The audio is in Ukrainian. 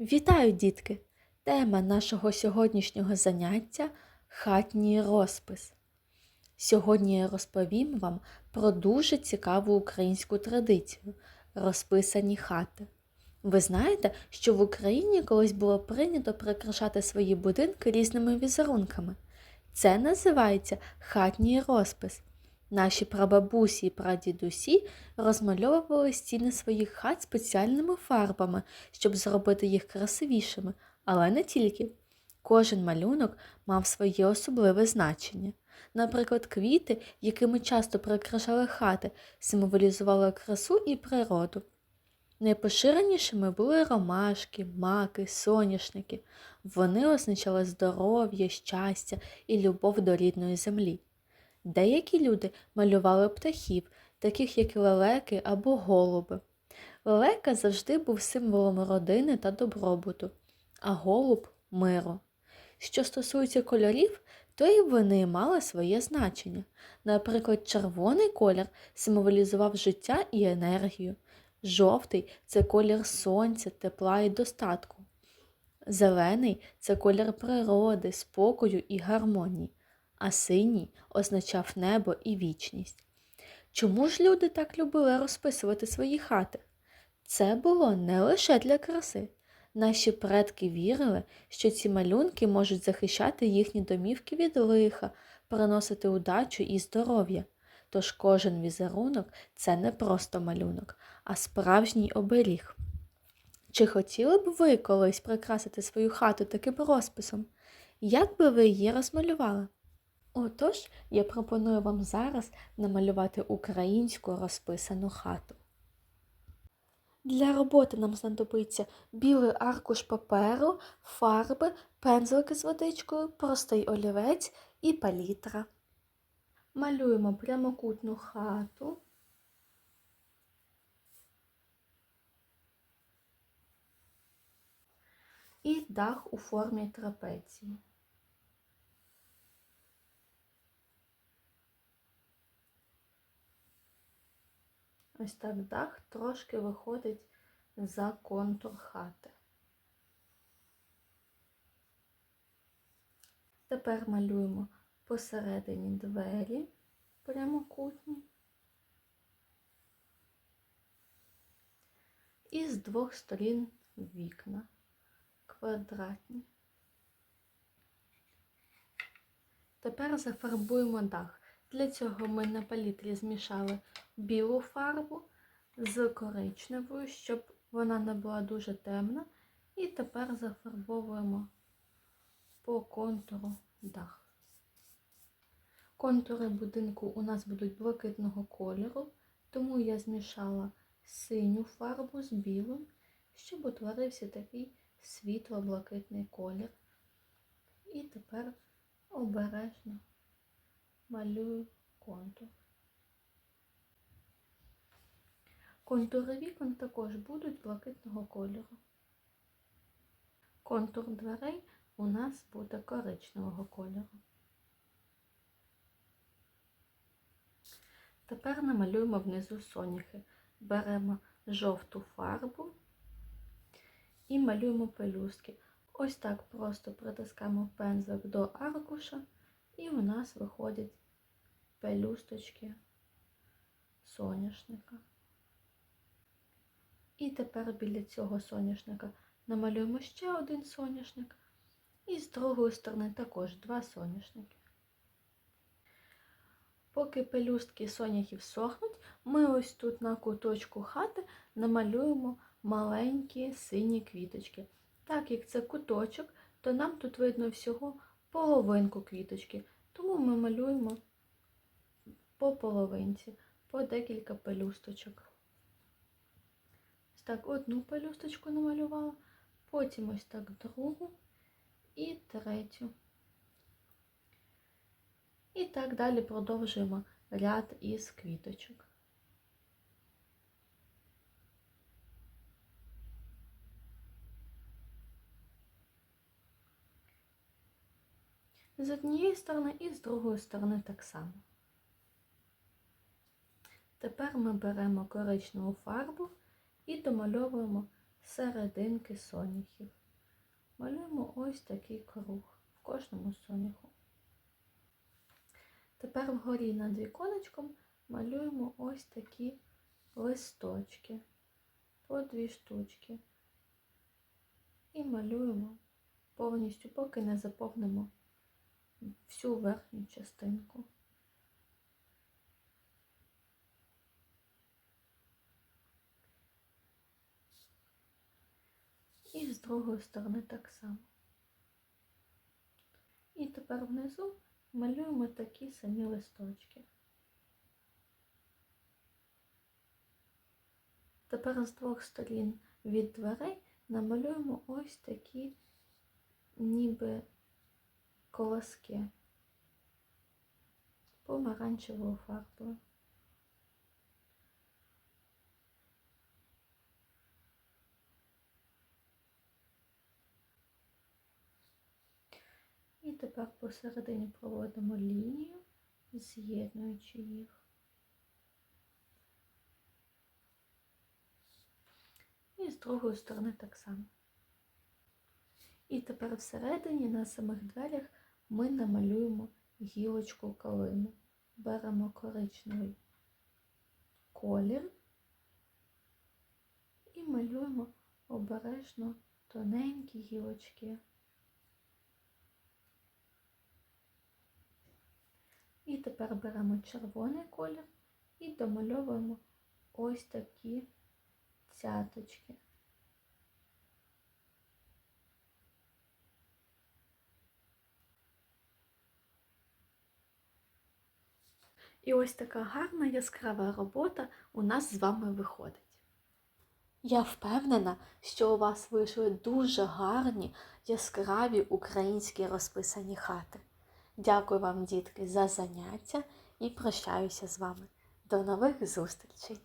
Вітаю, дітки! Тема нашого сьогоднішнього заняття хатній розпис. Сьогодні я розповім вам про дуже цікаву українську традицію розписані хати. Ви знаєте, що в Україні колись було прийнято прикрашати свої будинки різними візерунками. Це називається хатній розпис. Наші прабабусі і прадідусі розмальовували стіни своїх хат спеціальними фарбами, щоб зробити їх красивішими, але не тільки. Кожен малюнок мав своє особливе значення. Наприклад, квіти, якими часто прикрашали хати, символізували красу і природу. Найпоширенішими були ромашки, маки, соняшники. Вони означали здоров'я, щастя і любов до рідної землі. Деякі люди малювали птахів, таких як лелеки або голуби. Лелека завжди був символом родини та добробуту, а голуб миру. Що стосується кольорів, то і вони мали своє значення. Наприклад, червоний колір символізував життя і енергію, жовтий це колір сонця, тепла і достатку. Зелений це колір природи, спокою і гармонії, а синій означав небо і вічність. Чому ж люди так любили розписувати свої хати? Це було не лише для краси. Наші предки вірили, що ці малюнки можуть захищати їхні домівки від лиха, приносити удачу і здоров'я. Тож кожен візерунок це не просто малюнок, а справжній оберіг. Чи хотіли б ви колись прикрасити свою хату таким розписом? Як би ви її розмалювали? Отож, я пропоную вам зараз намалювати українську розписану хату. Для роботи нам знадобиться білий аркуш паперу, фарби, пензлики з водичкою, простий олівець і палітра. Малюємо прямокутну хату. І дах у формі трапеції. Ось так дах трошки виходить за контур хати. Тепер малюємо посередині двері прямокутні і з двох сторін вікна квадратні. Тепер зафарбуємо дах. Для цього ми на палітрі змішали білу фарбу з коричневою, щоб вона не була дуже темна. І тепер зафарбовуємо по контуру дах. Контури будинку у нас будуть блакитного кольору, тому я змішала синю фарбу з білим, щоб утворився такий світло-блакитний колір. І тепер обережно малюю контур. Контури вікон також будуть блакитного кольору. Контур дверей у нас буде коричневого кольору. Тепер намалюємо внизу соняхи. Беремо жовту фарбу і малюємо пелюстки. Ось так просто притискаємо пензлик до аркуша, і у нас виходять пелюсточки соняшника. І тепер біля цього соняшника намалюємо ще один соняшник. І з другої сторони також два соняшники. Поки пелюстки соняхів сохнуть, ми ось тут на куточку хати намалюємо маленькі сині квіточки. Так як це куточок, то нам тут видно всього половинку квіточки, тому ми малюємо по половинці, по декілька пелюсточок. Так одну пелюсточку намалювала, потім ось так другу і третю. І так далі продовжуємо ряд із квіточок. З однієї сторони і з другої сторони так само. Тепер ми беремо коричневу фарбу і домальовуємо серединки соняхів. Малюємо ось такий круг в кожному соняху. Тепер вгорі над віконечком малюємо ось такі листочки по дві штучки. І малюємо повністю, поки не заповнимо всю верхню частинку. І з другої сторони так само. І тепер внизу малюємо такі самі листочки. Тепер з двох сторін від дверей намалюємо ось такі ніби колоски помаранчевою фарбою. Тепер посередині проводимо лінію, з'єднуючи їх. І з другої сторони так само. І тепер всередині на самих дверях ми намалюємо гілочку калини. Беремо коричневий колір і малюємо обережно тоненькі гілочки. І тепер беремо червоний колір і домальовуємо ось такі цяточки. І ось така гарна яскрава робота у нас з вами виходить. Я впевнена, що у вас вийшли дуже гарні, яскраві українські розписані хати. Дякую вам, дітки, за заняття і прощаюся з вами. До нових зустрічей!